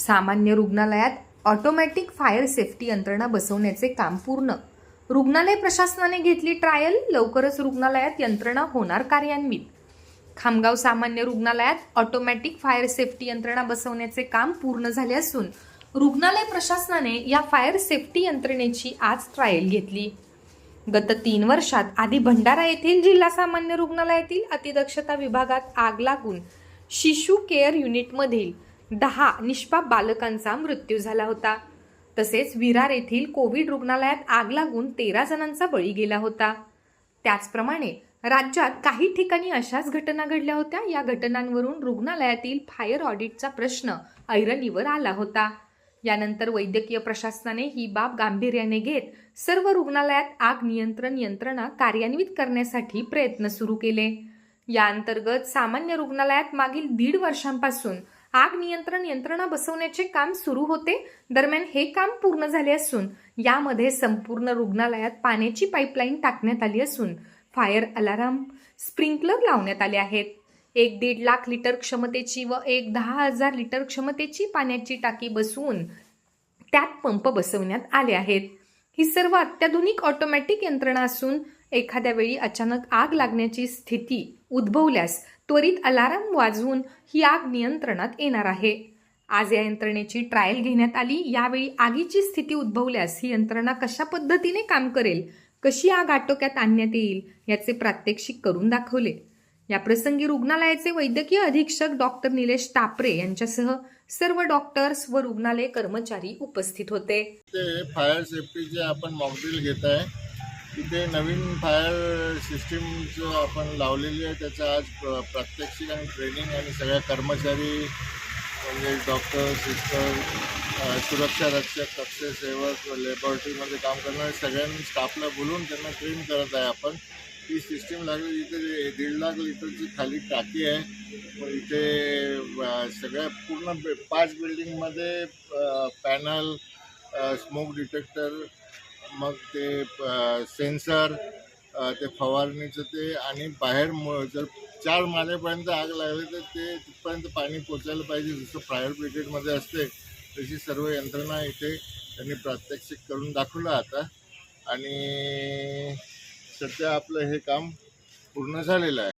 सामान्य रुग्णालयात automatic fire safety यंत्रणा बसवण्याचे काम पूर्ण. रुग्णालय प्रशासनाने घेतली ट्रायल लवकरच रुग्णालयात यंत्रणा होणार कार्यान्वित. खामगाव सामान्य रुग्णालयात ऑटोमॅटिक फायर सेफ्टी यंत्रणा बसवण्याचे काम पूर्ण झाले असून रुग्णालय प्रशासनाने या फायर सेफ्टी यंत्रणेची आज ट्रायल घेतली. गत तीन वर्षात आधी भंडारा येथील जिल्हा सामान्य रुग्णालयातील अतिदक्षता विभागात आग लागून शिशु केअर युनिटमधील दहा निष्पाप बालकांचा मृत्यू झाला होता. तसेच विरार येथील कोविड रुग्णालयात आग लागून तेरा जणांचा बळी गेला होता. त्याचप्रमाणे राज्यात काही ठिकाणी अशाच घटना घडल्या होत्या. या घटनांवरून रुग्णालयातील फायर ऑडिटचा प्रश्न ऐरणीवर आला होता. यानंतर वैद्यकीय प्रशासनाने ही बाब गांभीर्याने घेत सर्व रुग्णालयात आग नियंत्रण यंत्रणा कार्यान्वित करण्यासाठी प्रयत्न सुरू केले. या अंतर्गत सामान्य रुग्णालयात मागील दीड वर्षांपासून आग नियंत्रण यंत्रणा बसवण्याचे काम सुरू होते. दरम्यान हे काम पूर्ण झाले असून यामध्ये संपूर्ण रुग्णालयात पाण्याची पाईपलाईन टाकण्यात आली असून फायर अलाराम स्प्रिंकलर लावण्यात आले आहेत. एक दीड लाख लिटर क्षमतेची व एक दहा हजार लिटर क्षमतेची पाण्याची टाकी बसवून त्यात पंप बसवण्यात आले आहेत. ही सर्व अत्याधुनिक ऑटोमॅटिक यंत्रणा असून एखाद्या वेळी अचानक आग लागण्याची स्थिती उद्भवल्यास त्वरित अलाराम वाजवून ही आग नियंत्रणात येणार आहे. आज या यंत्रणेची ट्रायल घेण्यात आली. यावेळी आगीची स्थिती उद्भवल्यास ही यंत्रणा कशा पद्धतीने काम करेल कशी आग आटोक्यात आणण्यात येईल याचे प्रात्यक्षिक करून दाखवले. या प्रसंगी रुग्णालयाचे वैद्यकीय अधीक्षक डॉक्टर निलेश तापरे यांच्यासह सर्व डॉक्टर्स व रुग्णालय कर्मचारी उपस्थित होते. फायर सेफ्टीचे आपण मॉकड्रिल घेत आहे. तिथे नवीन फायर सिस्टीम जो आपण लावलेली आहे त्याचं आज प्र- प्रात्यक्षिक आणि ट्रेनिंग आणि सगळ्या कर्मचारी म्हणजे डॉक्टर सिस्टर सुरक्षा रक्षक कक्षसेवक लॅबॉरेटरीमध्ये काम करणारे सगळ्यांनी स्टाफला बोलून त्यांना ट्रेन करत आहे आपण. ही सिस्टीम लागली इथे दीड लाख लिटरची खाली टाकी आहे. इथे सगळ्या पूर्ण बे- पाच बिल्डिंगमध्ये पॅनल स्मोक डिटेक्टर मग ते सेन्सर ते फवारणीचं ते आणि बाहेर जर चार मालेपर्यंत आग लागली तर ते तिथपर्यंत पाणी पोचायला पाहिजे. जसं फायर ब्रिगेडमध्ये असते तशी सर्व यंत्रणा इथे त्यांनी प्रात्यक्षिक करून दाखवलं आता. आणि सध्या आपलं हे काम पूर्ण झालेलं आहे.